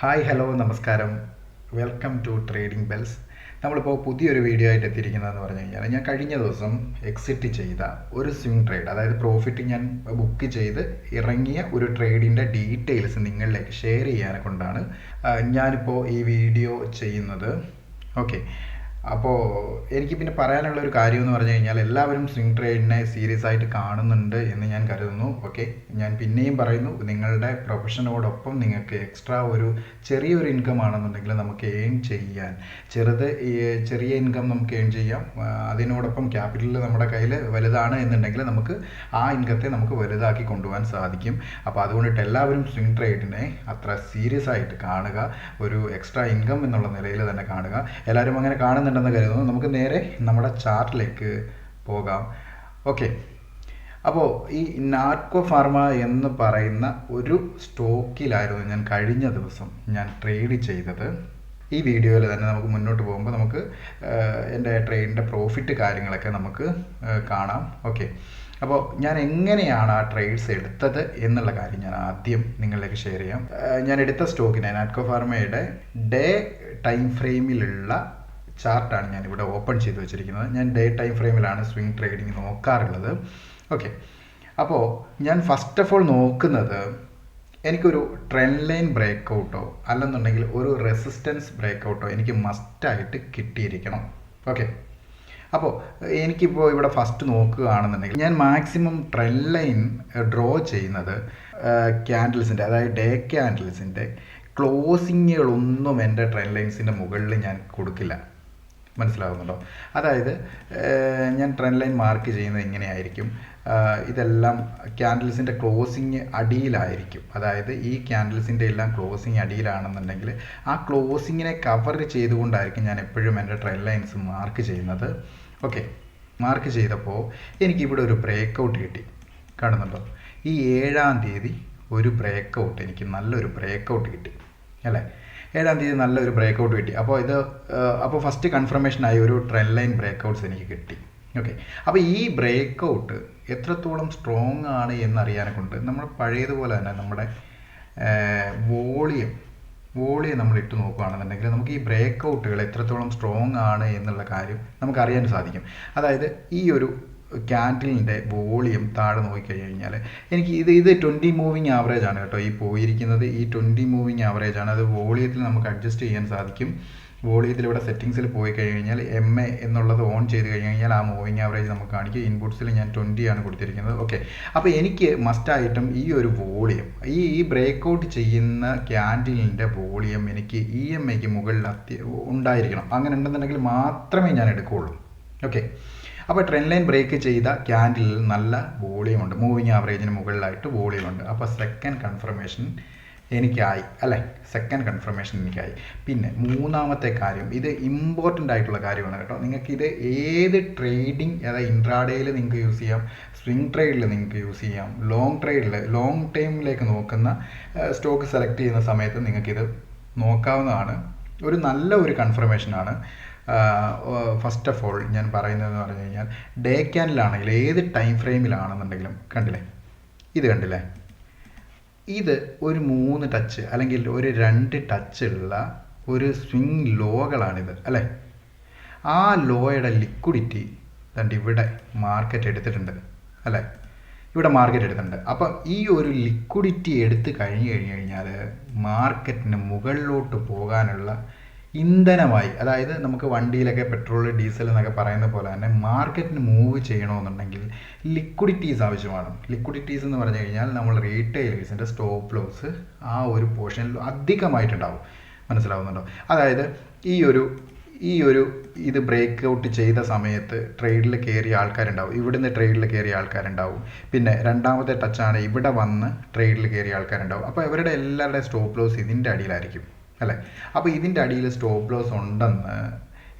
Hi hello നമസ്കാരം. Welcome to trading bells നമ്മളിപ്പോൾ പുതിയൊരു വീഡിയോ ആയിട്ട് എത്തിയിരിക്കുന്നതെന്ന് പറഞ്ഞു കഴിഞ്ഞാൽ ഞാൻ കഴിഞ്ഞ ദിവസം എക്സിറ്റ് ചെയ്ത ഒരു സ്വിംഗ് ട്രേഡ് അതായത് പ്രോഫിറ്റ് ഞാൻ ബുക്ക് ചെയ്ത് ഇറങ്ങിയ ഒരു ട്രേഡിന്റെ ഡീറ്റെയിൽസ് നിങ്ങളിലേക്ക് ഷെയർ ചെയ്യാനെ കൊണ്ടാണ് ഞാനിപ്പോൾ ഈ വീഡിയോ ചെയ്യുന്നത്. ഓക്കെ അപ്പോൾ എനിക്ക് പിന്നെ പറയാനുള്ള ഒരു കാര്യം എന്ന് പറഞ്ഞു കഴിഞ്ഞാൽ എല്ലാവരും സ്വിംഗ് ട്രേഡിനെ സീരിയസ് ആയിട്ട് കാണുന്നുണ്ട് എന്ന് ഞാൻ കരുതുന്നു. ഓക്കെ ഞാൻ പിന്നെയും പറയുന്നു നിങ്ങളുടെ പ്രൊഫഷനോടൊപ്പം നിങ്ങൾക്ക് എക്സ്ട്രാ ഒരു ചെറിയൊരു ഇൻകം ആണെന്നുണ്ടെങ്കിൽ നമുക്ക് ഏൺ ചെയ്യാൻ. ചെറുത് ചെറിയ ഇൻകം നമുക്ക് ഏൺ ചെയ്യാം. അതിനോടൊപ്പം ക്യാപിറ്റൽ നമ്മുടെ കയ്യിൽ വലുതാണ് എന്നുണ്ടെങ്കിൽ നമുക്ക് ആ ഇൻകത്തെ നമുക്ക് വലുതാക്കി കൊണ്ടുപോകാൻ സാധിക്കും. അപ്പോൾ അതുകൊണ്ടിട്ട് എല്ലാവരും സ്വിംഗ് ട്രേഡിനെ അത്ര സീരിയസ് ആയിട്ട് കാണുക. ഒരു എക്സ്ട്രാ ഇൻകം എന്നുള്ള നിലയിൽ തന്നെ കാണുക. എല്ലാവരും അങ്ങനെ കാണുന്നുണ്ടെന്ന് കരുതുന്നു. നമുക്ക് നേരെ നമ്മുടെ ചാർട്ടിലേക്ക് പോകാം. ഓക്കെ. അപ്പോൾ ഈ നാർക്കോ ഫാർമ എന്ന് പറയുന്ന ഒരു സ്റ്റോക്കിലായിരുന്നു ഞാൻ കഴിഞ്ഞ ദിവസം ഞാൻ ട്രേഡ് ചെയ്തത്. ഈ വീഡിയോയിൽ തന്നെ നമുക്ക് മുന്നോട്ട് പോകുമ്പോൾ നമുക്ക് എന്റെ ട്രേഡിന്റെ പ്രോഫിറ്റ് കാര്യങ്ങളൊക്കെ നമുക്ക് കാണാം. ഓക്കെ. അപ്പോൾ ഞാൻ എങ്ങനെയാണ് ആ ട്രേഡ്സ് എടുത്തത് എന്നുള്ള കാര്യം ഞാൻ ആദ്യം നിങ്ങളിലേക്ക് ഷെയർ ചെയ്യാം. ഞാൻ എടുത്ത സ്റ്റോക്കിനെ നാറ്റ്കോ ഫാർമയുടെ ഡേ ടൈം ഫ്രെയിമിലുള്ള ചാർട്ടാണ് ഞാൻ ഇവിടെ ഓപ്പൺ ചെയ്ത് വെച്ചിരിക്കുന്നത്. ഞാൻ ഡേ ടൈം ഫ്രെയിമിലാണ് സ്വിംഗ് ട്രേഡിംഗ് നോക്കാറുള്ളത്. ഓക്കെ. അപ്പോൾ ഞാൻ ഫസ്റ്റ് ഓഫ് ഓൾ നോക്കുന്നത് എനിക്കൊരു ട്രെൻഡ് ലൈൻ ബ്രേക്ക് ഔട്ടോ അല്ലെന്നുണ്ടെങ്കിൽ ഒരു റെസിസ്റ്റൻസ് ബ്രേക്ക് ഔട്ടോ എനിക്ക് മസ്റ്റായിട്ട് കിട്ടിയിരിക്കണം. ഓക്കെ. അപ്പോൾ എനിക്കിപ്പോൾ ഇവിടെ ഫസ്റ്റ് നോക്കുകയാണെന്നുണ്ടെങ്കിൽ ഞാൻ മാക്സിമം ട്രെൻഡ് ലൈൻ ഡ്രോ ചെയ്യുന്നത് ക്യാൻഡിൽസിന്റെ അതായത് ഡേ ക്യാൻഡിൽസിന്റെ ക്ലോസിങ്ങുകളൊന്നും എന്റെ ട്രെൻഡ് ലൈൻസിന്റെ മുകളിൽ ഞാൻ കൊടുക്കില്ല. മനസ്സിലാകുന്നുണ്ടോ അതായത് ഞാൻ ട്രെൻഡ് ലൈൻ മാർക്ക് ചെയ്യുന്നത് എങ്ങനെയായിരിക്കും ഇതെല്ലാം ക്യാൻഡിൽസിന്റെ ക്ലോസിങ് അടിയിലായിരിക്കും. അതായത് ഈ ക്യാൻഡിൽസിന്റെ എല്ലാം ക്ലോസിങ് അടിയിലാണെന്നുണ്ടെങ്കിൽ ആ ക്ലോസിങ്ങിനെ കവർ ചെയ്തുകൊണ്ടായിരിക്കും ഞാൻ എപ്പോഴും എന്റെ ട്രെൻഡ് ലൈൻസ് മാർക്ക് ചെയ്യുന്നത്. ഓക്കെ മാർക്ക് ചെയ്തപ്പോൾ എനിക്കിവിടെ ഒരു ബ്രേക്ക് ഔട്ട് കിട്ടി. കാണുന്നുണ്ടോ? ഈ ഏഴാം തീയതി ഒരു ബ്രേക്ക് ഔട്ട് എനിക്ക് നല്ലൊരു ബ്രേക്ക് ഔട്ട് കിട്ടി. അല്ലേ? ഏഴാം തീയതി നല്ലൊരു ബ്രേക്ക് ഔട്ട് കിട്ടി. അപ്പോൾ ഇത് അപ്പോൾ ഫസ്റ്റ് കൺഫർമേഷനായി ഒരു ട്രെൻഡ് ലൈൻ ബ്രേക്ക് ഔട്ട്സ് എനിക്ക് കിട്ടി. ഓക്കെ അപ്പോൾ ഈ ബ്രേക്ക് ഔട്ട് എത്രത്തോളം സ്ട്രോങ് ആണ് എന്നറിയാനെ കൊണ്ട് നമ്മൾ പഴയതുപോലെ തന്നെ നമ്മുടെ വോളിയം വോളിയം നമ്മൾ ഇട്ട് നോക്കുകയാണെന്നുണ്ടെങ്കിൽ നമുക്ക് ഈ ബ്രേക്ക് ഔട്ടുകൾ എത്രത്തോളം സ്ട്രോങ് ആണ് എന്നുള്ള കാര്യം നമുക്ക് അറിയാൻ സാധിക്കും. അതായത് ഈ ഒരു ക്യാൻഡിലിന്റെ വോളിയം താഴെ നോക്കിക്കഴിഞ്ഞാൽ എനിക്ക് ഇത് ഇത് ട്വന്റി മൂവിങ് ആവറേജ് ആണ് കേട്ടോ ഈ പോയിരിക്കുന്നത്. ഈ ട്വന്റി മൂവിങ് ആവറേജ് ആണ്. അത് വോളിയത്തിൽ നമുക്ക് അഡ്ജസ്റ്റ് ചെയ്യാൻ സാധിക്കും. വോളിയത്തിൽ ഇവിടെ സെറ്റിങ്സിൽ പോയി കഴിഞ്ഞാൽ എം എ എന്നുള്ളത് ഓൺ ചെയ്ത് കഴിഞ്ഞ് കഴിഞ്ഞാൽ ആ മൂവിങ് ആവറേജ് നമുക്ക് കാണിക്കും. ഇൻപുട്സിൽ ഞാൻ ട്വന്റി ആണ് കൊടുത്തിരിക്കുന്നത്. ഓക്കെ അപ്പോൾ എനിക്ക് മസ്റ്റായിട്ടും ഈ ഒരു വോളിയം ഈ ഈ ബ്രേക്ക് ഔട്ട് ചെയ്യുന്ന ക്യാൻഡിലിന്റെ വോളിയം എനിക്ക് ഇ എം ഐക്ക് മുകളിൽ അത്യ ഉണ്ടായിരിക്കണം. അങ്ങനെ ഉണ്ടെന്നുണ്ടെങ്കിൽ മാത്രമേ ഞാൻ എടുക്കുകയുള്ളൂ. ഓക്കെ അപ്പോൾ ട്രെൻഡ് ലൈൻ ബ്രേക്ക് ചെയ്ത ക്യാൻഡിലിൽ നല്ല വോളിയം ഉണ്ട്. മൂവിങ് ആവറേജിന് മുകളിലായിട്ട് വോളിയം ഉണ്ട്. അപ്പോൾ സെക്കൻഡ് കൺഫർമേഷൻ എനിക്കായി. അല്ലേ? സെക്കൻഡ് കൺഫർമേഷൻ എനിക്കായി. പിന്നെ മൂന്നാമത്തെ കാര്യം ഇത് ഇമ്പോർട്ടന്റ് ആയിട്ടുള്ള കാര്യമാണ് കേട്ടോ. നിങ്ങൾക്ക് ഇത് ഏത് ട്രേഡിംഗ് അതായത് ഇൻട്രാഡേയിൽ നിങ്ങൾക്ക് യൂസ് ചെയ്യാം സ്വിംഗ് ട്രേഡിൽ നിങ്ങൾക്ക് യൂസ് ചെയ്യാം ലോങ് ട്രേഡിൽ ലോങ് ടൈമിലേക്ക് നോക്കുന്ന സ്റ്റോക്ക് സെലക്ട് ചെയ്യുന്ന സമയത്ത് നിങ്ങൾക്കിത് നോക്കാവുന്നതാണ്. ഒരു നല്ല ഒരു കൺഫർമേഷനാണ് ഫസ്റ്റ് ഓഫ് ഓൾ ഞാൻ പറയുന്നതെന്ന് പറഞ്ഞു കഴിഞ്ഞാൽ ഡേ ക്യാനിലാണെങ്കിൽ ഏത് ടൈം ഫ്രെയിമിലാണെന്നുണ്ടെങ്കിലും കണ്ടില്ലേ? ഇത് കണ്ടില്ലേ? ഇത് ഒരു മൂന്ന് ടച്ച് അല്ലെങ്കിൽ ഒരു രണ്ട് ടച്ച് ഉള്ള ഒരു സ്വിങ് ലോകളാണിത് അല്ലേ? ആ ലോയുടെ ലിക്വിഡിറ്റി തണ്ട് ഇവിടെ മാർക്കറ്റ് എടുത്തിട്ടുണ്ട് അല്ലേ? ഇവിടെ മാർക്കറ്റ് എടുത്തിട്ടുണ്ട്. അപ്പം ഈ ഒരു ലിക്വിഡിറ്റി എടുത്ത് കഴിഞ്ഞ് കഴിഞ്ഞ് കഴിഞ്ഞാൽ മാർക്കറ്റിന് മുകളിലോട്ട് പോകാനുള്ള ഇന്ധനമായി അതായത് നമുക്ക് വണ്ടിയിലൊക്കെ പെട്രോൾ ഡീസൽ എന്നൊക്കെ പറയുന്ന പോലെ തന്നെ മാർക്കറ്റിന് മൂവ് ചെയ്യണമെന്നുണ്ടെങ്കിൽ ലിക്വിഡിറ്റീസ് ആവശ്യമാണ്. ലിക്വിഡിറ്റീസ് എന്ന് പറഞ്ഞു കഴിഞ്ഞാൽ നമ്മൾ റീറ്റെയിലേഴ്സിന്റെ സ്റ്റോപ്പ് ലോസ് ആ ഒരു പോർഷനിൽ അധികമായിട്ടുണ്ടാവും. മനസ്സിലാവുന്നുണ്ടോ? അതായത് ഈ ഒരു ഈ ഒരു ഇത് ബ്രേക്ക് ഔട്ട് ചെയ്ത സമയത്ത് ട്രേഡിൽ കയറിയ ആൾക്കാരുണ്ടാവും. ഇവിടുന്ന് ട്രേഡിൽ കയറിയ ആൾക്കാരുണ്ടാവും. പിന്നെ രണ്ടാമത്തെ ടച്ചാണ് ഇവിടെ വന്ന് ട്രേഡിൽ കയറിയ ആൾക്കാരുണ്ടാവും. അപ്പോൾ ഇവരുടെ എല്ലാവരുടെയും സ്റ്റോപ്പ് ലോസ് ഇതിന്റെ അടിയിലായിരിക്കും. അല്ലേ? അപ്പോൾ ഇതിന്റെ അടിയിൽ സ്റ്റോപ്പ് ലോസ് ഉണ്ടെന്ന്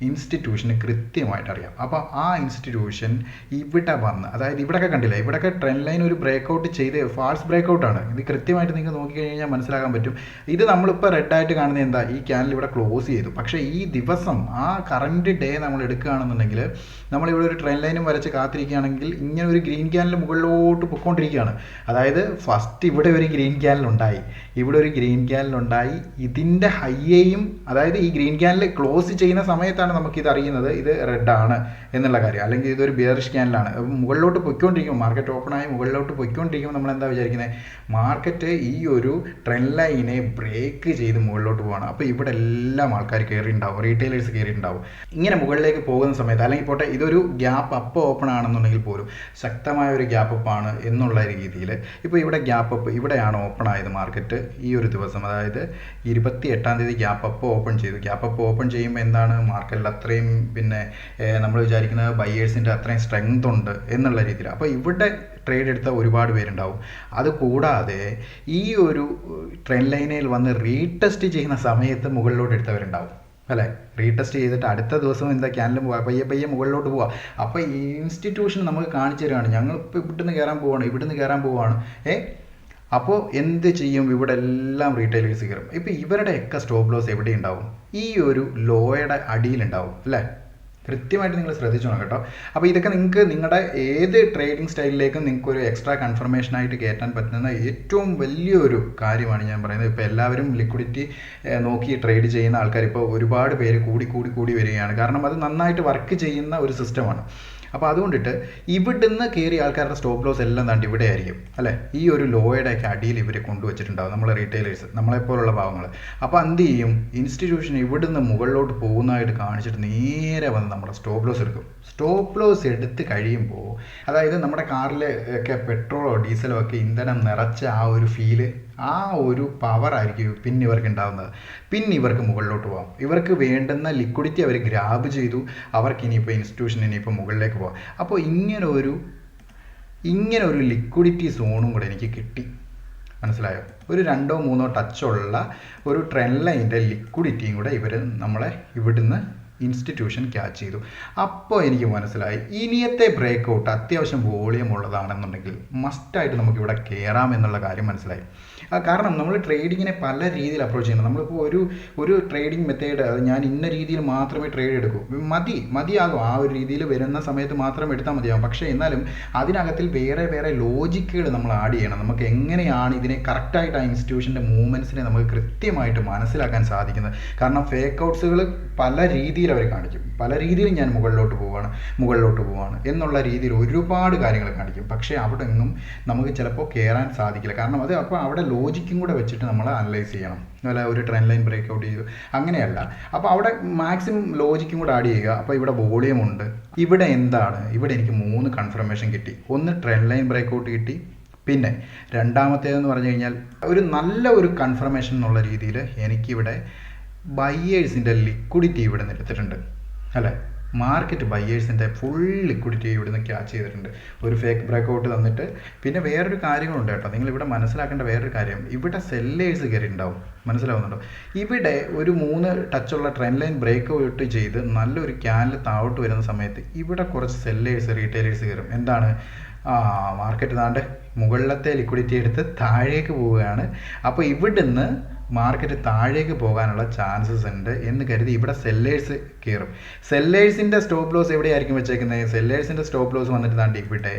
ഇൻസ്റ്റിറ്റ്യൂഷന് കൃത്യമായിട്ട് അറിയാം. അപ്പോൾ ആ ഇൻസ്റ്റിറ്റ്യൂഷൻ ഇവിടെ വന്ന് അതായത് ഇവിടെയൊക്കെ കണ്ടില്ല ഇവിടെയൊക്കെ ട്രെൻഡ് ലൈൻ ഒരു ബ്രേക്ക് ഔട്ട് ചെയ്ത് ഫാൾസ് ബ്രേക്ക് ഔട്ടാണ് ഇത് കൃത്യമായിട്ട് നിങ്ങൾക്ക് നോക്കിക്കഴിഞ്ഞാൽ മനസ്സിലാക്കാൻ പറ്റും. ഇത് നമ്മളിപ്പോൾ റെഡ് ആയിട്ട് കാണുന്നത് എന്താ? ഈ ക്യാനൽ ഇവിടെ ക്ലോസ് ചെയ്തു. പക്ഷേ ഈ ദിവസം ആ കറണ്ട് ഡേ നമ്മൾ എടുക്കുകയാണെന്നുണ്ടെങ്കിൽ നമ്മളിവിടെ ഒരു ട്രെയിൻ ലൈനും വരച്ച് കാത്തിരിക്കുകയാണെങ്കിൽ ഇങ്ങനെ ഒരു ഗ്രീൻ ക്യാനൽ മുകളിലോട്ട് പൊയ്ക്കൊണ്ടിരിക്കുകയാണ്. അതായത് ഫസ്റ്റ് ഇവിടെ ഒരു ഗ്രീൻ ക്യാനൽ ഉണ്ടായി. ഇവിടെ ഒരു ഗ്രീൻ ക്യാനൽ ഉണ്ടായി. ഇതിന്റെ ഹൈയേയും അതായത് ഈ ഗ്രീൻ ക്യാനൽ ക്ലോസ് ചെയ്യുന്ന സമയത്താണ് നമുക്കിത് അറിയുന്നത്. ഇത് റെഡാണ് എന്നുള്ള കാര്യം. അല്ലെങ്കിൽ ഇതൊരു ബിയറിഷ് ക്യാനലാണ് മുകളിലോട്ട് പൊയ്ക്കൊണ്ടിരിക്കും മാർക്കറ്റ് ഓപ്പൺ ആയി മുകളിലോട്ട് പൊയ്ക്കൊണ്ടിരിക്കുമ്പോൾ നമ്മൾ എന്താ വിചാരിക്കുന്നത് മാർക്കറ്റ് ഈ ഒരു ട്രെൻഡ് ലൈനെ ബ്രേക്ക് ചെയ്ത് മുകളിലോട്ട് പോവാണ്. അപ്പോൾ ഇവിടെ എല്ലാം ആൾക്കാർ കയറി ഉണ്ടാവും റീറ്റെയിലേഴ്സ് കയറി ഉണ്ടാവും ഇങ്ങനെ മുകളിലേക്ക് പോകുന്ന സമയത്ത് അല്ലെങ്കിൽ പോട്ടെ ഇതൊരു ഗ്യാപ്പ് അപ്പ് ഓപ്പൺ ആണെന്നുണ്ടെങ്കിൽ പോലും ശക്തമായ ഒരു ഗ്യാപ്പ് അപ്പ് ആണ് എന്നുള്ള രീതിയിൽ ഇപ്പോൾ ഇവിടെ ഗ്യാപ്പ് അപ്പ് ഇവിടെയാണ് ഓപ്പൺ ആയത് മാർക്കറ്റ് ഈ ഒരു ദിവസം. അതായത് ഇരുപത്തി എട്ടാം തീയതി ഗ്യാപ്പ് അപ്പ് ഓപ്പൺ ചെയ്തു. ഗ്യാപ്പ് അപ്പ് ഓപ്പൺ ചെയ്യുമ്പോൾ എന്താണ്? മാർക്കറ്റിൽ അത്രയും പിന്നെ നമ്മൾ വിചാരിക്കുന്നത് ബയേഴ്സിന്റെ അത്രയും സ്ട്രെങ്ത് ഉണ്ട് എന്നുള്ള രീതിയിൽ അപ്പോൾ ഇവിടെ ട്രേഡ് എടുത്ത ഒരുപാട് പേരുണ്ടാവും. അത് കൂടാതെ ഈ ഒരു ട്രെൻഡ് ലൈനിൽ വന്ന് റീടെസ്റ്റ് ചെയ്യുന്ന സമയത്ത് മുകളിലോട്ട് എടുത്തവരുണ്ടാവും. അല്ലേ? റീടെസ്റ്റ് ചെയ്തിട്ട് അടുത്ത ദിവസം എന്താ ക്യാനലും പോവാം? പയ്യെ പയ്യെ മുകളിലോട്ട് പോവാം. അപ്പോൾ ഈ ഇൻസ്റ്റിറ്റ്യൂഷൻ നമുക്ക് കാണിച്ചു തരികയാണ് ഞങ്ങൾ ഇപ്പോൾ ഇവിടുന്ന് കയറാൻ പോവാണ് ഇവിടുന്ന് കയറാൻ പോവാണ്. ഏ? അപ്പോൾ എന്ത് ചെയ്യും? ഇവിടെ എല്ലാം റീറ്റെയിലേഴ്സ് കയറും ഇപ്പൊ ഇവരുടെ ഇവരുടെയൊക്കെ സ്റ്റോപ്പ് ലോസ് എവിടെ ഉണ്ടാവും ഈ ഒരു ലോയുടെ അടിയിലുണ്ടാവും. അല്ലേ? കൃത്യമായിട്ട് നിങ്ങൾ ശ്രദ്ധിച്ചോണം കേട്ടോ. അപ്പോൾ ഇതൊക്കെ നിങ്ങൾക്ക് നിങ്ങളുടെ ഏത് ട്രേഡിംഗ് സ്റ്റൈലിലേക്കും നിങ്ങൾക്ക് ഒരു എക്സ്ട്രാ കൺഫർമേഷൻ ആയിട്ട് കയറ്റാൻ പറ്റുന്ന ഏറ്റവും വലിയൊരു കാര്യമാണ് ഞാൻ പറയുന്നത്. ഇപ്പോൾ എല്ലാവരും ലിക്വിഡിറ്റി നോക്കി ട്രേഡ് ചെയ്യുന്ന ആൾക്കാർ ഇപ്പോൾ ഒരുപാട് പേര് കൂടി കൂടി കൂടി വരികയാണ്. കാരണം അത് നന്നായിട്ട് വർക്ക് ചെയ്യുന്ന ഒരു സിസ്റ്റമാണ് അപ്പോൾ അതുകൊണ്ടിട്ട് ഇവിടുന്ന് കയറി ആൾക്കാരുടെ സ്റ്റോപ്പ് ലോസ് എല്ലാം താണ്ടി ഇവിടെ ആയിരിക്കും അല്ലേ? ഈ ഒരു ലോയുടെ ഒക്കെ അടിയിൽ ഇവർ കൊണ്ടുവച്ചിട്ടുണ്ടാവും നമ്മളെ റീറ്റെയിലേഴ്സ് നമ്മളെപ്പോലുള്ള ഭാവങ്ങൾ അപ്പോൾ എന്ത് ചെയ്യും? ഇൻസ്റ്റിറ്റ്യൂഷൻ ഇവിടുന്ന് മുകളിലോട്ട് പോകുന്നതായിട്ട് കാണിച്ചിട്ട് നേരെ വന്ന് നമ്മുടെ സ്റ്റോപ്പ് ലോസ് എടുക്കും. സ്റ്റോപ്പ് ലോസ് എടുത്ത് കഴിയുമ്പോൾ അതായത് നമ്മുടെ കാറിൽ ഒക്കെ പെട്രോളോ ഡീസലോ ഒക്കെ ഇന്ധനം നിറച്ച ആ ഒരു ഫീൽ ആ ഒരു പവർ ആയിരിക്കും പിന്നെ ഇവർക്ക് ഉണ്ടാകുന്നത് പിന്നെ ഇവർക്ക് മുകളിലോട്ട് പോകാം ഇവർക്ക് വേണ്ടുന്ന ലിക്വിഡിറ്റി അവർ ഗ്രാബ് ചെയ്തു. അവർക്ക് ഇനിയിപ്പോൾ ഇൻസ്റ്റിറ്റ്യൂഷൻ ഇനിയിപ്പോൾ മുകളിലേക്ക് പോകാം അപ്പോൾ ഇങ്ങനെ ഒരു ഇങ്ങനെ ഒരു ലിക്വിഡിറ്റി സോണും കൂടെ എനിക്ക് കിട്ടി. മനസ്സിലായോ? ഒരു രണ്ടോ മൂന്നോ ടച്ചുള്ള ഒരു ട്രെൻഡ് ലൈന്റെ ലിക്വിഡിറ്റിയും കൂടെ ഇവർ നമ്മളെ ഇവിടുന്ന് ഇൻസ്റ്റിറ്റ്യൂഷൻ ക്യാച്ച് ചെയ്തു. അപ്പോൾ എനിക്ക് മനസ്സിലായി. ഇനിയത്തെ ബ്രേക്ക് ഔട്ട് അത്യാവശ്യം വോളിയം ഉള്ളതാണെന്നുണ്ടെങ്കിൽ മസ്റ്റായിട്ട് നമുക്കിവിടെ കയറാം എന്നുള്ള കാര്യം മനസ്സിലായി. കാരണം നമ്മൾ ട്രേഡിങ്ങിനെ പല രീതിയിൽ അപ്രോച്ച് ചെയ്യണം നമ്മളിപ്പോൾ ഒരു ഒരു ട്രേഡിംഗ് മെത്തേഡ് അത് ഞാൻ ഇന്ന രീതിയിൽ മാത്രമേ ട്രേഡ് എടുക്കൂ. മതി മതിയാകും. ആ ഒരു രീതിയിൽ വരുന്ന സമയത്ത് മാത്രം എടുത്താൽ മതിയാകും. പക്ഷേ എന്നാലും അതിനകത്തിൽ വേറെ വേറെ ലോജിക്കുകൾ നമ്മൾ ആഡ് ചെയ്യണം. നമുക്ക് എങ്ങനെയാണ് ഇതിനെ കറക്റ്റായിട്ട് ആ ഇൻസ്റ്റിറ്റ്യൂഷന്റെ മൂവ്മെന്റ്സിനെ നമുക്ക് കൃത്യമായിട്ട് മനസ്സിലാക്കാൻ സാധിക്കുന്നത്? കാരണം ഫേക്ക് ഔട്ട്സുകൾ പല രീതിയിൽ അവർ കാണിക്കും. പല രീതിയിലും ഞാൻ മുകളിലോട്ട് പോവാണ് മുകളിലോട്ട് പോവാണ് എന്നുള്ള രീതിയിൽ ഒരുപാട് കാര്യങ്ങൾ കാണിക്കും. പക്ഷേ അവിടെ എങ്ങും നമുക്ക് ചിലപ്പോൾ കയറാൻ സാധിക്കില്ല. കാരണം അത് അപ്പോൾ അവിടെ ലോജിക്കും കൂടെ വെച്ചിട്ട് നമ്മൾ അനലൈസ് ചെയ്യണം. അല്ല ഒരു ട്രെൻ ലൈൻ ബ്രേക്ക് ഔട്ട് ചെയ്തു. അങ്ങനെയല്ല. അപ്പോൾ അവിടെ മാക്സിമം ലോജിക്കും കൂടെ ആഡ് ചെയ്യുക. അപ്പോൾ ഇവിടെ വോളിയം ഉണ്ട്. ഇവിടെ എന്താണ്? ഇവിടെ എനിക്ക് മൂന്ന് കൺഫർമേഷൻ കിട്ടി. ഒന്ന് ട്രെൻ ലൈൻ ബ്രേക്ക് ഔട്ട് കിട്ടി. പിന്നെ രണ്ടാമത്തേതെന്ന് പറഞ്ഞു കഴിഞ്ഞാൽ ഒരു നല്ല ഒരു കൺഫർമേഷൻ എന്നുള്ള രീതിയിൽ എനിക്കിവിടെ ബയ്യേഴ്സിന്റെ ലിക്വിഡിറ്റി ഇവിടെ നിന്ന് എടുത്തിട്ടുണ്ട് അല്ലേ? മാർക്കറ്റ് ബയ്യേഴ്സിന്റെ ഫുൾ ലിക്വിഡിറ്റി ഇവിടെ ഇവിടുന്ന് ക്യാച്ച് ചെയ്തിട്ടുണ്ട്. ഒരു ഫേക്ക് ബ്രേക്കൗട്ട് തന്നിട്ട്. പിന്നെ വേറൊരു കാര്യങ്ങളുണ്ട് കേട്ടോ. നിങ്ങൾ ഇവിടെ മനസ്സിലാക്കേണ്ട വേറൊരു കാര്യം. ഇവിടെ സെല്ലേഴ്സ് കയറി ഉണ്ടാവും. മനസ്സിലാവുന്നുണ്ടോ? ഇവിടെ ഒരു മൂന്ന് ടച്ചുള്ള ട്രെൻഡ് ലൈൻ ബ്രേക്ക് ഔട്ട് ചെയ്ത് നല്ലൊരു ക്യാനിൽ താഴോട്ട് വരുന്ന സമയത്ത് ഇവിടെ കുറച്ച് സെല്ലേഴ്സ് റീറ്റെയിലേഴ്സ് കയറും. എന്താണ്? ആ മാർക്കറ്റ് താണ്ട് മുകളിലത്തെ ലിക്വിഡിറ്റി എടുത്ത് താഴേക്ക് പോവുകയാണ്. അപ്പോൾ ഇവിടുന്ന് മാർക്കറ്റ് താഴേക്ക് പോകാനുള്ള ചാൻസസ് ഉണ്ട് എന്ന് കരുതി ഇവിടെ സെല്ലേഴ്സ് കയറും സെല്ലേഴ്സിന്റെ സ്റ്റോപ്പ് ലോസ് എവിടെയായിരിക്കും വെച്ചേക്കുന്നത് സെല്ലേഴ്സിന്റെ സ്റ്റോപ്പ് ലോസ് വന്നിട്ട് താണ്ടി ഇവിടെ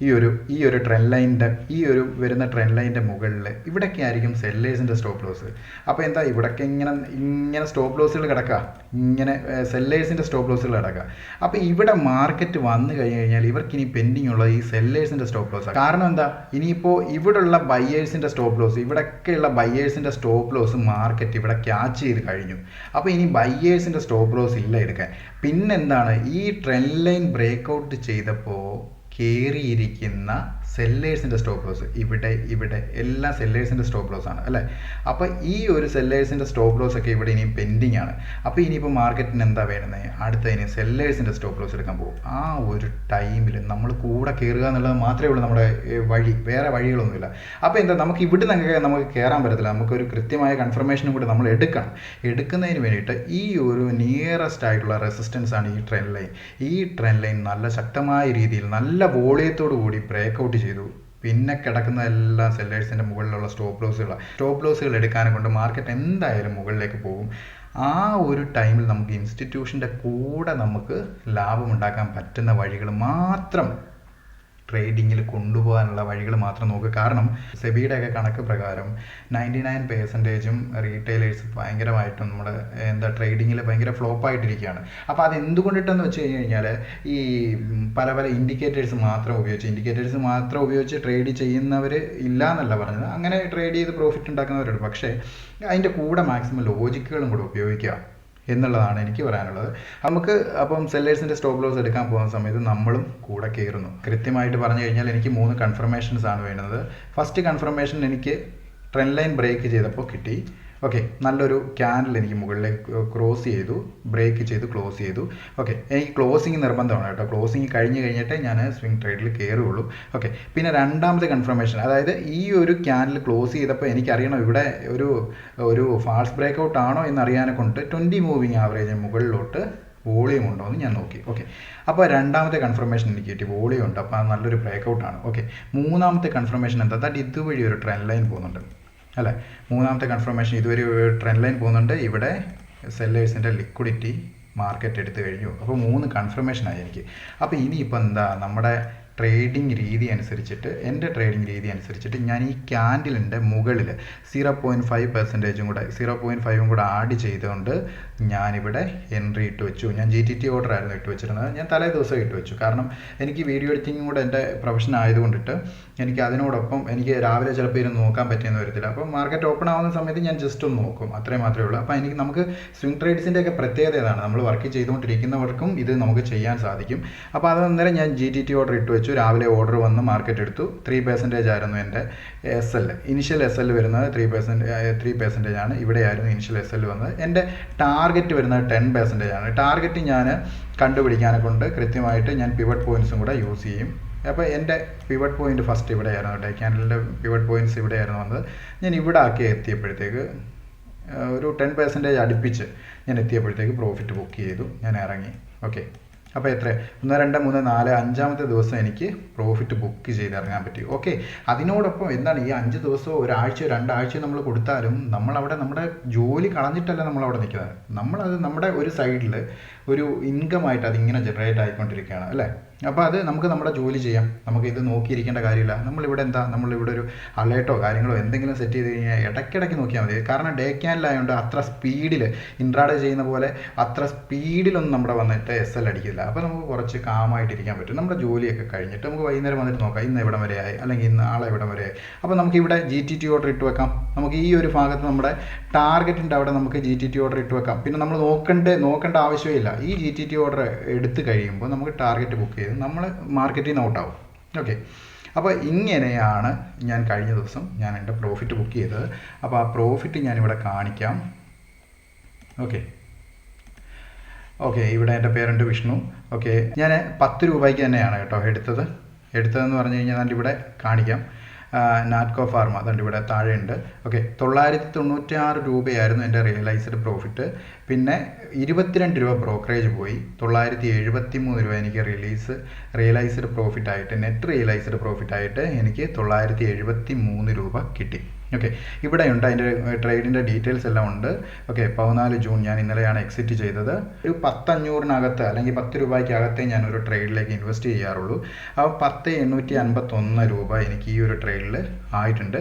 ഈ ഒരു ഈ ഒരു ട്രെൻഡ് ലൈനിന്റെ ഈ ഒരു വരുന്ന ട്രെൻഡ് ലൈനിന്റെ മുകളിൽ ഇവിടെയൊക്കെ ആയിരിക്കും സെല്ലേഴ്സിന്റെ സ്റ്റോപ്പ് ലോസ് അപ്പോൾ എന്താ ഇവിടെയൊക്കെ ഇങ്ങനെ ഇങ്ങനെ സ്റ്റോപ്പ് ലോസുകൾ കിടക്കുക ഇങ്ങനെ സെല്ലേഴ്സിന്റെ സ്റ്റോപ്പ് ലോസുകൾ കിടക്കുക അപ്പോൾ ഇവിടെ മാർക്കറ്റ് വന്നു കഴിഞ്ഞ് കഴിഞ്ഞാൽ ഇവർക്ക് ഇനി പെൻഡിങ് ഉള്ളത് ഈ സെല്ലേഴ്സിന്റെ സ്റ്റോപ്പ് ലോസ് കാരണം എന്താ? ഇനിയിപ്പോൾ ഇവിടെയുള്ള ബയ്യേഴ്സിന്റെ സ്റ്റോപ്പ് ലോസ് ഇവിടെയൊക്കെയുള്ള ബയ്യേഴ്സിന്റെ സ്റ്റോപ്പ് ലോസ് മാർക്കറ്റ് ഇവിടെ ക്യാച്ച് ചെയ്ത് കഴിഞ്ഞു. അപ്പോൾ ഇനി ബയ്യേഴ്സിന്റെ സ്റ്റോപ്പ് ലോസ് ഇല്ല എടുക്കാൻ. പിന്നെന്താണ്? ഈ ട്രെൻഡ് ലൈൻ ബ്രേക്ക് ഔട്ട് ചെയ്തപ്പോൾ കയറിയിരിക്കുന്ന സെല്ലേഴ്സിന്റെ സ്റ്റോപ്പ് ലോസ് ഇവിടെ ഇവിടെ എല്ലാം സെല്ലേഴ്സിന്റെ സ്റ്റോപ്പ് ലോസ് ആണ് അല്ലേ? അപ്പോൾ ഈ ഒരു സെല്ലേഴ്സിന്റെ സ്റ്റോപ്പ് ലോസ് ഒക്കെ ഇവിടെ ഇനി പെൻഡിങ് ആണ്. അപ്പോൾ ഇനിയിപ്പോൾ മാർക്കറ്റിന് എന്താ വേണ്ടത് അടുത്ത ഇനി സെല്ലേഴ്സിന്റെ സ്റ്റോപ്പ് ലോസ് എടുക്കാൻ പോകും. ആ ഒരു ടൈമിൽ നമ്മൾ കൂടെ കയറുക എന്നുള്ളത് മാത്രമേ ഉള്ളൂ നമ്മുടെ വഴി. വേറെ വഴികളൊന്നുമില്ല. അപ്പോൾ എന്താ നമുക്ക് ഇവിടെ നിന്നൊക്കെ നമുക്ക് കയറാൻ പറ്റത്തില്ല. നമുക്കൊരു കൃത്യമായ കൺഫർമേഷനും കൂടി നമ്മൾ എടുക്കണം. എടുക്കുന്നതിന് വേണ്ടിയിട്ട് ഈ ഒരു നിയറസ്റ്റ് ആയിട്ടുള്ള റെസിസ്റ്റൻസ് ആണ് ഈ ട്രെൻഡ് ലൈൻ ഈ ട്രെൻഡ് ലൈൻ നല്ല ശക്തമായ രീതിയിൽ നല്ല വോളിയത്തോടു കൂടി ബ്രേക്ക് ഔട്ട് ചെയ്തു. പിന്നെ കിടക്കുന്ന എല്ലാ സെല്ലേഴ്സിന്റെ മുകളിലുള്ള സ്റ്റോപ്പ് ലോസുകളാണ് സ്റ്റോപ്പ് ലോസുകൾ എടുക്കാനും കൊണ്ട് മാർക്കറ്റ് എന്തായാലും മുകളിലേക്ക് പോകും. ആ ഒരു ടൈമിൽ നമുക്ക് ഇൻസ്റ്റിറ്റ്യൂഷന്റെ കൂടെ നമുക്ക് ലാഭം ഉണ്ടാക്കാൻ പറ്റുന്ന വഴികൾ മാത്രം ട്രേഡിങ്ങിൽ കൊണ്ടുപോകാനുള്ള വഴികൾ മാത്രം നോക്കുക കാരണം സെബിയുടെ ഒക്കെ കണക്ക് പ്രകാരം നയന്റി നയൻ പേഴ്സന്റേജും റീറ്റെയിലേഴ്സ് ഭയങ്കരമായിട്ടും നമ്മുടെ എന്താ ട്രേഡിങ്ങിൽ ഭയങ്കര ഫ്ലോപ്പായിട്ടിരിക്കുകയാണ് അപ്പോൾ അത് എന്തുകൊണ്ടിട്ടെന്ന് വെച്ച് കഴിഞ്ഞ് കഴിഞ്ഞാൽ ഈ പല പല ഇൻഡിക്കേറ്റേഴ്സ് മാത്രം ഉപയോഗിച്ച് ഇൻഡിക്കേറ്റേഴ്സ് മാത്രം ഉപയോഗിച്ച് ട്രേഡ് ചെയ്യുന്നവർ ഇല്ല എന്നല്ല പറഞ്ഞത്. അങ്ങനെ ട്രേഡ് ചെയ്ത് പ്രോഫിറ്റ് ഉണ്ടാക്കുന്നവരുണ്ട്. പക്ഷേ അതിന്റെ കൂടെ മാക്സിമം ലോജിക്കുകളും കൂടെ ഉപയോഗിക്കുക. എന്നുള്ളതാണ് എനിക്ക് പറയാനുള്ളത്. നമുക്ക് അപ്പം സെല്ലേഴ്സിന്റെ സ്റ്റോപ്പ് ലോസ് എടുക്കാൻ പോകുന്ന സമയത്ത് നമ്മളും കൂടെ കയറുന്നു. കൃത്യമായിട്ട് പറഞ്ഞു കഴിഞ്ഞാൽ എനിക്ക് മൂന്ന് കൺഫർമേഷൻസ് ആണ് വേണ്ടത്. ഫസ്റ്റ് കൺഫർമേഷൻ എനിക്ക് ട്രെൻഡ് ലൈൻ ബ്രേക്ക് ചെയ്തപ്പോൾ കിട്ടി. ഓക്കെ നല്ലൊരു ക്യാൻഡിൽ എനിക്ക് മുകളിലേക്ക് ക്രോസ് ചെയ്തു ബ്രേക്ക് ചെയ്തു ക്ലോസ് ചെയ്തു. ഓക്കെ എനിക്ക് ക്ലോസിങ് നിർബന്ധമാണ് കേട്ടോ. ക്ലോസിങ് കഴിഞ്ഞ് കഴിഞ്ഞിട്ടേ ഞാൻ സ്വിംഗ് ട്രേഡിൽ കയറുകയുള്ളൂ ഓക്കെ പിന്നെ രണ്ടാമത്തെ കൺഫർമേഷൻ അതായത് ഈ ഒരു ക്യാൻഡിൽ ക്ലോസ് ചെയ്തപ്പോൾ എനിക്കറിയണം ഇവിടെ ഒരു ഒരു ഫാൾസ് ബ്രേക്ക് ഔട്ട് ആണോ എന്നറിയാനെ കൊണ്ട് ട്വന്റി മൂവിങ് ആവറേജ് മുകളിലോട്ട് വോളിയം ഉണ്ടോ എന്ന് ഞാൻ നോക്കി. ഓക്കെ അപ്പോൾ രണ്ടാമത്തെ കൺഫർമേഷൻ എനിക്ക് കിട്ടി. വോളിയം ഉണ്ട് അപ്പോൾ നല്ലൊരു ബ്രേക്ക് ഔട്ടാണ് ഓക്കെ മൂന്നാമത്തെ കൺഫർമേഷൻ എന്താ? ദാറ്റ് ഇതുവഴി ഒരു ട്രെൻഡ് ലൈൻ പോകുന്നുണ്ട്. അല്ലേ? മൂന്നാമത്തെ കൺഫർമേഷൻ ഇതുവരെ ട്രെൻഡ് ലൈൻ പോകുന്നുണ്ട്. ഇവിടെ സെല്ലേഴ്സിന്റെ ലിക്വിഡിറ്റി മാർക്കറ്റ് എടുത്തു കഴിഞ്ഞു. അപ്പോൾ മൂന്ന് കൺഫർമേഷൻ ആയി എനിക്ക്. അപ്പോൾ ഇനിയിപ്പോൾ എന്താ? നമ്മുടെ ട്രേഡിംഗ് രീതി അനുസരിച്ചിട്ട് എന്റെ ട്രേഡിംഗ് രീതി അനുസരിച്ചിട്ട് ഞാൻ ഈ ക്യാൻഡിലിന്റെ മുകളിൽ സീറോ പോയിന്റ് ഫൈവ് പെർസെന്റേജും കൂടെ സീറോ പോയിന്റ് ഫൈവും കൂടെ ആഡ് ചെയ്തുകൊണ്ട് ഞാനിവിടെ എൻട്രി ഇട്ട് വെച്ചു. ഞാൻ ജി ടി ടി ഓർഡർ ആയിരുന്നു ഇട്ട് വെച്ചിരുന്നത്. ഞാൻ തലേ ദിവസം ഇട്ട് വെച്ചു. കാരണം എനിക്ക് വീഡിയോ എഡിറ്റിംഗ് കൂടെ എന്റെ പ്രൊഫഷൻ ആയതുകൊണ്ടിട്ട് എനിക്ക് അതിനോടൊപ്പം എനിക്ക് രാവിലെ ചിലപ്പോൾ ഇരുന്ന് നോക്കാൻ പറ്റിയെന്ന് വരത്തില്ല. അപ്പോൾ മാർക്കറ്റ് ഓപ്പൺ ആവുന്ന സമയത്ത് ഞാൻ ജസ്റ്റ് ഒന്ന് നോക്കും. അത്രേ മാത്രമേ ഉള്ളൂ. അപ്പോൾ എനിക്ക് നമുക്ക് സ്വിംഗ് ട്രേഡ്സിന്റെ ഒക്കെ പ്രത്യേകത ഇതാണ് നമ്മൾ വർക്ക് ചെയ്തുകൊണ്ടിരിക്കുന്നവർക്കും ഇത് നമുക്ക് ചെയ്യാൻ സാധിക്കും. അപ്പോൾ അത് അന്നേരം ഞാൻ ജി ടി ടി ഓർഡർ ഇട്ട് വെച്ചു. രാവിലെ ഓർഡർ വന്ന് മാർക്കറ്റ് എടുത്തു. ത്രീ പെർസെന്റേജ് ആയിരുന്നു എന്റെ S L initial S L വരുന്നത് ത്രീ പെർസെന്റ് ത്രീ പെർസെന്റേജ് ആണ്. ഇവിടെയായിരുന്നു ഇനിഷ്യൽ എസ് എൽ വന്നത്. എന്റെ ടാർഗറ്റ് വരുന്നത് ടെൻ പെർസെന്റേജ് ആണ്. ടാർഗറ്റ് ഞാൻ കണ്ടുപിടിക്കാനെ കൊണ്ട് കൃത്യമായിട്ട് ഞാൻ പിവട്ട് പോയിൻസും കൂടെ യൂസ് ചെയ്യും. അപ്പോൾ എന്റെ പിവട്ട് പോയിന്റ് ഫസ്റ്റ് ഇവിടെയായിരുന്നു ഡേ ക്യാൻഡലിന്റെ പിവട്ട് പോയിന്റ്സ് ഇവിടെയായിരുന്നു വന്നത്. ഞാൻ ഇവിടെ ആക്കി എത്തിയപ്പോഴത്തേക്ക് ഒരു ടെൻ പെർസെന്റേജ് അടുപ്പിച്ച് ഞാൻ എത്തിയപ്പോഴത്തേക്ക് പ്രോഫിറ്റ് ബുക്ക് ചെയ്തു. ഞാൻ ഇറങ്ങി. ഓക്കെ അപ്പോൾ എത്ര ഒന്ന് രണ്ട് മൂന്ന് നാല് അഞ്ചാമത്തെ ദിവസം എനിക്ക് പ്രോഫിറ്റ് ബുക്ക് ചെയ്ത് ഇറങ്ങാൻ പറ്റി. ഓക്കെ അതിനോടൊപ്പം എന്താണ് ഈ അഞ്ച് ദിവസമോ ഒരാഴ്ചയോ രണ്ടാഴ്ചയോ നമ്മൾ കൊടുത്താലും നമ്മളവിടെ നമ്മുടെ ജോലി കളഞ്ഞിട്ടല്ല നമ്മളവിടെ നിൽക്കുന്നത്. നമ്മളത് നമ്മുടെ ഒരു സൈഡിൽ ഒരു ഇൻകം ആയിട്ട് അതിങ്ങനെ ജനറേറ്റ് ആയിക്കൊണ്ടിരിക്കുകയാണ് അല്ലേ? അപ്പോൾ അത് നമുക്ക് നമ്മുടെ ജോലി ചെയ്യാം. നമുക്ക് ഇത് നോക്കിയിരിക്കേണ്ട കാര്യമില്ല. നമ്മളിവിടെ എന്താ? നമ്മളിവിടെ ഒരു അലേർട്ടോ കാര്യങ്ങളോ എന്തെങ്കിലും സെറ്റ് ചെയ്ത് കഴിഞ്ഞാൽ ഇടയ്ക്കിടയ്ക്ക് നോക്കിയാൽ മതി. കാരണം ഡേ ക്യാനിലായതുകൊണ്ട് അത്ര സ്പീഡിൽ ഇൻട്രാഡേ ചെയ്യുന്ന പോലെ അത്ര സ്പീഡിലൊന്നും നമ്മുടെ വന്നിട്ട് എസ് എൽ അടിക്കില്ല. അപ്പോൾ നമുക്ക് കുറച്ച് കാമായിട്ടിരിക്കാൻ പറ്റും. നമ്മുടെ ജോലിയൊക്കെ കഴിഞ്ഞിട്ട് നമുക്ക് വൈകുന്നേരം വന്നിട്ട് നോക്കാം. ഇന്ന് എവിടം വരെയായി അല്ലെങ്കിൽ ഇന്ന് ആളെ എവിടം വരെയായി അപ്പോൾ നമുക്ക് ഇവിടെ ജി ടി ടി ഓർഡർ ഇട്ട് വെക്കാം. നമുക്ക് ഈ ഒരു ഭാഗത്ത് നമ്മുടെ ടാർഗറ്റിന്റെ അവിടെ നമുക്ക് ജി ടി ടി ഓർഡർ ഇട്ട് വെക്കാം. പിന്നെ നമ്മൾ നോക്കേണ്ട നോക്കേണ്ട ആവശ്യമില്ല. ഈ ജി ടി ടി ഓർഡർ എടുത്ത് കഴിയുമ്പോൾ നമുക്ക് ടാർഗറ്റ് ബുക്ക് ചെയ്ത് നമ്മൾ മാർക്കറ്റിൽ നിന്ന് ഔട്ടാവും ഓക്കെ അപ്പോൾ ഇങ്ങനെയാണ് ഞാൻ കഴിഞ്ഞ ദിവസം ഞാൻ എന്റെ പ്രോഫിറ്റ് ബുക്ക് ചെയ്തത്. അപ്പോൾ ആ പ്രോഫിറ്റ് ഞാനിവിടെ കാണിക്കാം. ഓക്കെ ഓക്കെ ഇവിടെ എന്റെ പേരുണ്ട് വിഷ്ണു. ഓക്കെ ഞാൻ പത്ത് രൂപയ്ക്ക് തന്നെയാണ് കേട്ടോ എടുത്തത്. എടുത്തതെന്ന് പറഞ്ഞു കഴിഞ്ഞാൽ ഇവിടെ കാണിക്കാം. നാറ്റ്കോ ഫാർമ. അതുകൊണ്ട് ഇവിടെ താഴെയുണ്ട്. ഓക്കെ തൊള്ളായിരത്തി തൊണ്ണൂറ്റി ആറ് രൂപയായിരുന്നു എന്റെ റിയലൈസ്ഡ് പ്രോഫിറ്റ് പിന്നെ ഇരുപത്തിരണ്ട് രൂപ ബ്രോക്കറേജ് പോയി. തൊള്ളായിരത്തി എഴുപത്തി മൂന്ന് രൂപ എനിക്ക് റിലീസ് റിയലൈസ്ഡ് പ്രോഫിറ്റ് ആയിട്ട് നെറ്റ് റിയലൈസ്ഡ് പ്രോഫിറ്റ് ആയിട്ട് എനിക്ക് തൊള്ളായിരത്തി എഴുപത്തി മൂന്ന് രൂപ കിട്ടി. ഓക്കെ ഇവിടെ ഉണ്ട് അതിന്റെ ട്രേഡിന്റെ ഡീറ്റെയിൽസ് എല്ലാം ഉണ്ട്. ഓക്കെ പതിനാല് ജൂൺ ഞാൻ ഇന്നലെയാണ് എക്സിറ്റ് ചെയ്തത്. ഒരു പത്തഞ്ഞൂറിനകത്ത് അല്ലെങ്കിൽ പത്ത് രൂപയ്ക്കകത്തേ ഞാൻ ഒരു ട്രേഡിലേക്ക് ഇൻവെസ്റ്റ് ചെയ്യാറുള്ളൂ. അപ്പോൾ പത്ത് എണ്ണൂറ്റി അൻപത്തൊന്ന് രൂപ എനിക്ക് ഈ ഒരു ട്രേഡിൽ ആയിട്ടുണ്ട്.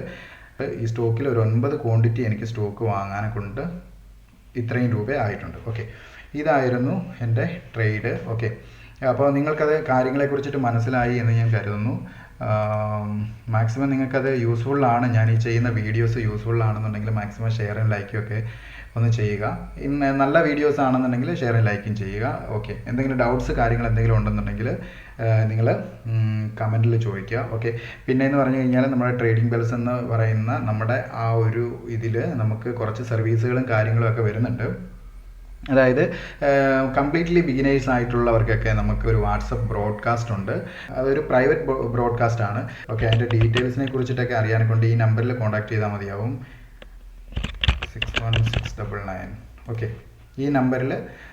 ഈ സ്റ്റോക്കിൽ ഒരു ഒൻപത് ക്വാണ്ടിറ്റി എനിക്ക് സ്റ്റോക്ക് വാങ്ങാനെ കൊണ്ട് ഇത്രയും രൂപ ആയിട്ടുണ്ട്. ഓക്കെ ഇതായിരുന്നു എന്റെ ട്രേഡ് ഓക്കെ അപ്പോൾ നിങ്ങൾക്കത് കാര്യങ്ങളെക്കുറിച്ചിട്ട് മനസ്സിലായി എന്ന് ഞാൻ കരുതുന്നു. മാക്സിമം നിങ്ങൾക്കത് ആണ്. ഞാൻ ഈ ചെയ്യുന്ന വീഡിയോസ് യൂസ്ഫുൾ ആണെന്നുണ്ടെങ്കിൽ മാക്സിമം ഷെയറും ലൈക്കും ഒക്കെ ഒന്ന് ചെയ്യുക. നല്ല വീഡിയോസ് ആണെന്നുണ്ടെങ്കിൽ ഷെയറും ലൈക്കും ചെയ്യുക. ഓക്കെ എന്തെങ്കിലും ഡൗട്ട്സ് കാര്യങ്ങൾ എന്തെങ്കിലും ഉണ്ടെന്നുണ്ടെങ്കിൽ നിങ്ങൾ കമന്റിൽ ചോദിക്കുക. ഓക്കെ പിന്നെ എന്ന് പറഞ്ഞു കഴിഞ്ഞാൽ നമ്മുടെ ട്രേഡിംഗ് ബെൽസ് എന്ന് പറയുന്ന നമ്മുടെ ആ ഒരു ഇതിൽ നമുക്ക് കുറച്ച് സർവീസുകളും കാര്യങ്ങളും ഒക്കെ വരുന്നുണ്ട്. അതായത് കംപ്ലീറ്റ്ലി ബിഗിനേഴ്സ് ആയിട്ടുള്ളവർക്കൊക്കെ നമുക്ക് ഒരു വാട്സപ്പ് ബ്രോഡ്കാസ്റ്റ് ഉണ്ട്. അതൊരു പ്രൈവറ്റ് ബ്രോഡ്കാസ്റ്റ് ആണ്. ഓക്കെ അതിന്റെ ഡീറ്റെയിൽസിനെ കുറിച്ചിട്ടൊക്കെ അറിയാനെ കൊണ്ട് ഈ നമ്പറിൽ കോൺടാക്ട് ചെയ്താൽ മതിയാവും. Six one six double nine okay ഈ നമ്പറിൽ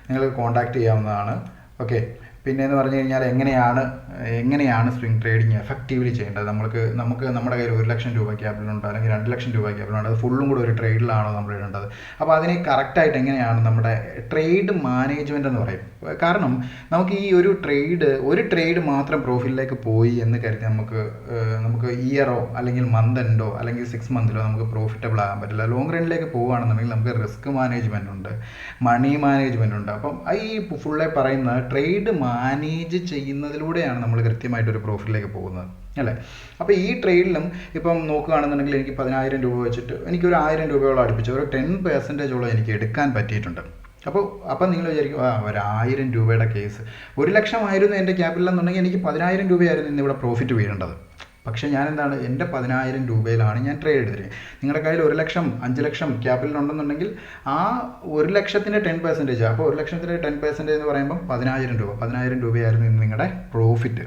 നിങ്ങൾക്ക് കോൺടാക്ട് ചെയ്യാവുന്നതാണ്. ഓക്കെ പിന്നെ എന്ന് പറഞ്ഞു കഴിഞ്ഞാൽ എങ്ങനെയാണ് എങ്ങനെയാണ് സ്വിംഗ് ട്രേഡിങ് എഫക്റ്റീവ്ലി ചെയ്യേണ്ടത്? നമുക്ക് നമുക്ക് നമ്മുടെ കയ്യിൽ ഒരു ലക്ഷം രൂപ ക്യാപിറ്റലുണ്ട് അല്ലെങ്കിൽ രണ്ട് ലക്ഷം രൂപ ക്യാപിറ്റലുണ്ട് അത് ഫുള്ളും കൂടെ ഒരു ട്രേഡിലാണോ നമ്മൾ ഇടേണ്ടത്? അപ്പോൾ അതിനെ കറക്റ്റായിട്ട് എങ്ങനെയാണ് നമ്മുടെ ട്രേഡ് മാനേജ്മെന്റ് എന്ന് പറയും? കാരണം നമുക്ക് ഈ ഒരു ട്രേഡ് ഒരു ട്രേഡ് മാത്രം പ്രോഫിറ്റിലേക്ക് പോയി എന്ന് കരുതി നമുക്ക് നമുക്ക് ഇയറോ അല്ലെങ്കിൽ മന്ത് എൻഡോ അല്ലെങ്കിൽ സിക്സ് മന്തിലോ നമുക്ക് പ്രോഫിറ്റബിൾ ആകാൻ പറ്റില്ല. ലോങ് റണ്ണിലേക്ക് പോവുകയാണെന്നുണ്ടെങ്കിൽ നമുക്ക് റിസ്ക് മാനേജ്മെന്റ് ഉണ്ട് മണി മാനേജ്മെന്റ് ഉണ്ട്. അപ്പം ഈ ഫുള്ളെ പറയുന്ന ട്രേഡ് മാനേജ് ചെയ്യുന്നതിലൂടെയാണ് നമ്മൾ കൃത്യമായിട്ട് ഒരു പ്രോഫിറ്റിലേക്ക് പോകുന്നത്. അല്ലേ? അപ്പോൾ ഈ ട്രേഡിലും ഇപ്പം നോക്കുകയാണെന്നുണ്ടെങ്കിൽ എനിക്ക് പതിനായിരം രൂപ വെച്ചിട്ട് എനിക്ക് ഒരു ആയിരം രൂപയോളം അടുപ്പിച്ച് ഒരു ടെൻ പെർസെന്റേജോളം എനിക്ക് എടുക്കാൻ പറ്റിയിട്ടുണ്ട്. അപ്പോൾ അപ്പം നിങ്ങൾ വിചാരിക്കും ആ ഒരായിരം രൂപയുടെ കേസ് ഒരു ലക്ഷമായിരുന്നു എന്റെ ക്യാപിറ്റൽ എന്നുണ്ടെങ്കിൽ എനിക്ക് പതിനായിരം രൂപയായിരുന്നു ഇന്ന് ഇവിടെ പ്രോഫിറ്റ് വീഴേണ്ടത്. പക്ഷേ ഞാൻ എന്താണ് എന്റെ പതിനായിരം രൂപയിലാണ് ഞാൻ ട്രേഡ് എടുത്തിരിക്കുന്നത് നിങ്ങളുടെ കയ്യിൽ ഒരു ലക്ഷം അഞ്ച് ലക്ഷം ക്യാപിറ്റൽ ഉണ്ടെന്നുണ്ടെങ്കിൽ ആ ഒരു ലക്ഷത്തിന്റെ ടെൻ പെർസെന്റേജ് അപ്പോൾ ഒരു ലക്ഷത്തിന്റെ ടെൻ പെർസെന്റേജ് എന്ന് പറയുമ്പോൾ പതിനായിരം രൂപ. പതിനായിരം രൂപയായിരുന്നു നിങ്ങളുടെ പ്രോഫിറ്റ്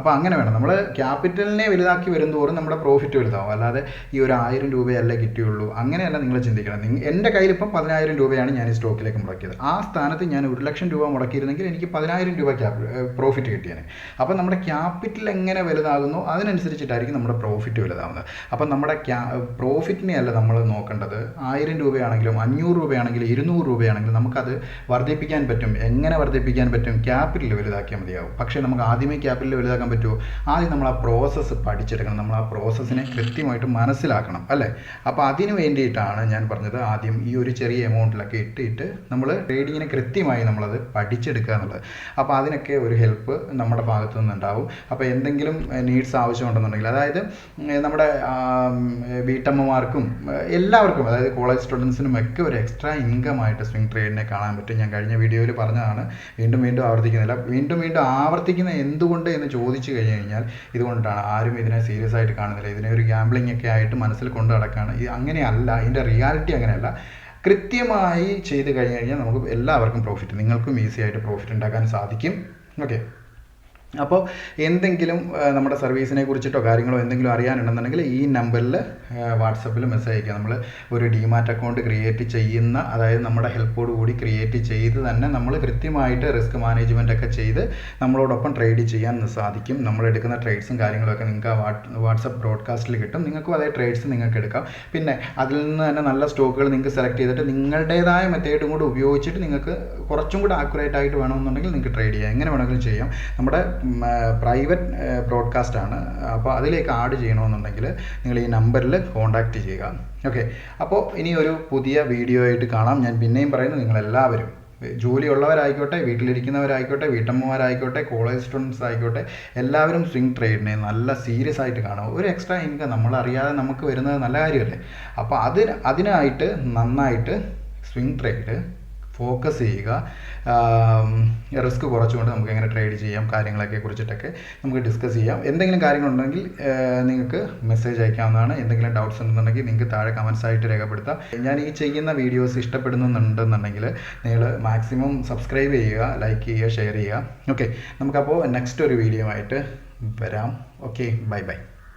അപ്പോൾ അങ്ങനെ വേണം. നമ്മൾ ക്യാപിറ്റലിനെ വലുതാക്കി വരും തോറും നമ്മുടെ പ്രോഫിറ്റ് വലുതാവും. അല്ലാതെ ഈ ഒരു ആയിരം രൂപയല്ലേ കിട്ടിയുള്ളൂ. അങ്ങനെയല്ല നിങ്ങൾ ചിന്തിക്കണം. നിങ്ങൾ എന്റെ കയ്യിൽ ഇപ്പം പതിനായിരം രൂപയാണ് ഞാൻ ഈ സ്റ്റോക്കിലേക്ക് മുടക്കിയത്. ആ സ്ഥാനത്ത് ഞാൻ ഒരു ലക്ഷം രൂപ മുടക്കിയിരുന്നെങ്കിൽ എനിക്ക് പതിനായിരം രൂപ ക്യാപ് പ്രോഫിറ്റ് കിട്ടിയേനെ. അപ്പം നമ്മുടെ ക്യാപിറ്റൽ എങ്ങനെ വലുതാകുന്നു അതിനനുസരിച്ചിട്ടായിരിക്കും നമ്മുടെ പ്രോഫിറ്റ് വലുതാവുന്നത്. അപ്പം നമ്മുടെ ക്യാ പ്രോഫിറ്റിനെ അല്ല നമ്മൾ നോക്കേണ്ടത്. ആയിരം രൂപയാണെങ്കിലും അഞ്ഞൂറ് രൂപയാണെങ്കിലും ഇരുന്നൂറ് രൂപയാണെങ്കിലും നമുക്കത് വർദ്ധിപ്പിക്കാൻ പറ്റും. എങ്ങനെ വർദ്ധിപ്പിക്കാൻ പറ്റും? ക്യാപിറ്റൽ വലുതാക്കിയാൽ മതിയാവും. പക്ഷേ നമുക്ക് ആദ്യമേ ക്യാപിറ്റൽ വലുതാക്കാൻ പറ്റുമോ? ആദ്യം നമ്മൾ ആ പ്രോസസ്സ് പഠിച്ചെടുക്കണം. നമ്മൾ ആ പ്രോസസ്സിനെ കൃത്യമായിട്ട് മനസ്സിലാക്കണം അല്ലേ? അപ്പോൾ അതിന് വേണ്ടിയിട്ടാണ് ഞാൻ പറഞ്ഞത് ആദ്യം ഈ ഒരു ചെറിയ എമൗണ്ടിലൊക്കെ ഇട്ടിട്ട് നമ്മൾ ട്രേഡിങ്ങിനെ കൃത്യമായി നമ്മളത് പഠിച്ചെടുക്കുക എന്നുള്ളത്. അപ്പോൾ അതിനൊക്കെ ഒരു ഹെൽപ്പ് നമ്മുടെ ഭാഗത്തു നിന്നുണ്ടാവും. അപ്പോൾ എന്തെങ്കിലും നീഡ്സ് ആവശ്യമുണ്ടെന്നുണ്ടെങ്കിൽ അതായത് നമ്മുടെ വീട്ടമ്മമാർക്കും എല്ലാവർക്കും അതായത് കോളേജ് സ്റ്റുഡൻസിനും ഒക്കെ ഒരു എക്സ്ട്രാ ഇൻകം ആയിട്ട് സ്വിംഗ് ട്രേഡിനെ കാണാൻ പറ്റും. ഞാൻ കഴിഞ്ഞ വീഡിയോയിൽ പറഞ്ഞതാണ് വീണ്ടും വീണ്ടും ആവർത്തിക്കുന്നില്ല. വീണ്ടും വീണ്ടും ആവർത്തിക്കുന്ന എന്തുകൊണ്ട് എന്ന് ചോദിച്ചു കഴിഞ്ഞു കഴിഞ്ഞാൽ ഇതുകൊണ്ടാണ് ആരും ഇതിനെ സീരിയസ് ആയിട്ട് കാണുന്നില്ല. ഇതിനെ ഒരു ഗാംബ്ലിംഗ് ഒക്കെ ആയിട്ട് മനസ്സിൽ കൊണ്ടു നടക്കുകയാണ് ഇത് അങ്ങനെയല്ല ഇതിന്റെ റിയാലിറ്റി അങ്ങനെയല്ല. കൃത്യമായി ചെയ്ത് കഴിഞ്ഞ് കഴിഞ്ഞാൽ നമുക്ക് എല്ലാവർക്കും പ്രോഫിറ്റ് നിങ്ങൾക്കും ഈസി ആയിട്ട് പ്രോഫിറ്റ് ഉണ്ടാക്കാൻ സാധിക്കും. ഓക്കെ അപ്പോൾ എന്തെങ്കിലും നമ്മുടെ സർവീസിനെ കുറിച്ചിട്ടോ കാര്യങ്ങളോ എന്തെങ്കിലും അറിയാനുണ്ടെന്നുണ്ടെങ്കിൽ ഈ നമ്പറിൽ വാട്സപ്പിൽ മെസ്സേജ് അയക്കുക നമ്മൾ ഒരു ഡിമാറ്റ് അക്കൗണ്ട് ക്രിയേറ്റ് ചെയ്യുന്ന അതായത് നമ്മുടെ ഹെൽപ്പോട് കൂടി ക്രിയേറ്റ് ചെയ്ത് തന്നെ നമ്മൾ കൃത്യമായിട്ട് റിസ്ക് മാനേജ്മെന്റ് ഒക്കെ ചെയ്ത് നമ്മളോടൊപ്പം ട്രേഡ് ചെയ്യാൻ സാധിക്കും. നമ്മൾ എടുക്കുന്ന ട്രേഡ്സും കാര്യങ്ങളൊക്കെ നിങ്ങൾക്ക് വാട്സപ്പ് ബ്രോഡ്കാസ്റ്റിൽ കിട്ടും. നിങ്ങൾക്കും അതേ ട്രേഡ്സ് നിങ്ങൾക്ക് എടുക്കാം. പിന്നെ അതിൽ നിന്ന് തന്നെ നല്ല സ്റ്റോക്കുകൾ നിങ്ങൾക്ക് സെലക്ട് ചെയ്തിട്ട് നിങ്ങളുടേതായ മെത്തേഡും കൂടി ഉപയോഗിച്ചിട്ട് നിങ്ങൾക്ക് കുറച്ചും കൂടി ആക്യുറേറ്റ് ആയിട്ട് വേണമെന്നുണ്ടെങ്കിൽ നിങ്ങൾക്ക് ട്രേഡ് ചെയ്യാം. എങ്ങനെ വേണമെങ്കിലും ചെയ്യാം. നമ്മുടെ പ്രൈവറ്റ് ബ്രോഡ്കാസ്റ്റ് ആണ്. അപ്പോൾ അതിലേക്ക് ആഡ് ചെയ്യണമെന്നുണ്ടെങ്കിൽ നിങ്ങൾ ഈ നമ്പറിൽ കോൺടാക്റ്റ് ചെയ്യുക. ഓക്കെ അപ്പോൾ ഇനി ഒരു പുതിയ വീഡിയോ ആയിട്ട് കാണാം. ഞാൻ പിന്നെയും പറയുന്നു നിങ്ങളെല്ലാവരും ജോലിയുള്ളവരായിക്കോട്ടെ വീട്ടിലിരിക്കുന്നവരായിക്കോട്ടെ വീട്ടമ്മമാരായിക്കോട്ടെ കോളേജ് സ്റ്റുഡൻസ് ആയിക്കോട്ടെ എല്ലാവരും സ്വിംഗ് ട്രേഡിനെ നല്ല സീരിയസ് ആയിട്ട് കാണും ഒരു എക്സ്ട്രാ ഇൻകം നമ്മൾ അറിയാതെ നമുക്ക് വരുന്നത് നല്ല കാര്യമല്ലേ? അപ്പോൾ അതിന് അതിനായിട്ട് നന്നായിട്ട് സ്വിംഗ് ട്രേഡ് ഫോക്കസ് ചെയ്യുക. റിസ്ക് കുറച്ചുകൊണ്ട് നമുക്ക് എങ്ങനെ ട്രേഡ് ചെയ്യാം കാര്യങ്ങളൊക്കെ കുറിച്ചിട്ടൊക്കെ നമുക്ക് ഡിസ്കസ് ചെയ്യാം. എന്തെങ്കിലും കാര്യങ്ങളുണ്ടെങ്കിൽ നിങ്ങൾക്ക് മെസ്സേജ് അയക്കാവുന്നതാണ്. എന്തെങ്കിലും ഡൗട്ട്സ് ഉണ്ടെന്നുണ്ടെങ്കിൽ നിങ്ങൾക്ക് താഴെ കമൻസ് ആയിട്ട് രേഖപ്പെടുത്താം. ഞാൻ ഈ ചെയ്യുന്ന വീഡിയോസ് ഇഷ്ടപ്പെടുന്നുണ്ടെന്നുണ്ടെങ്കിൽ നിങ്ങൾ മാക്സിമം സബ്സ്ക്രൈബ് ചെയ്യുക ലൈക്ക് ചെയ്യുക ഷെയർ ചെയ്യുക. ഓക്കെ നമുക്കപ്പോൾ നെക്സ്റ്റ് ഒരു വീഡിയോ ആയിട്ട് വരാം. Okay bye bye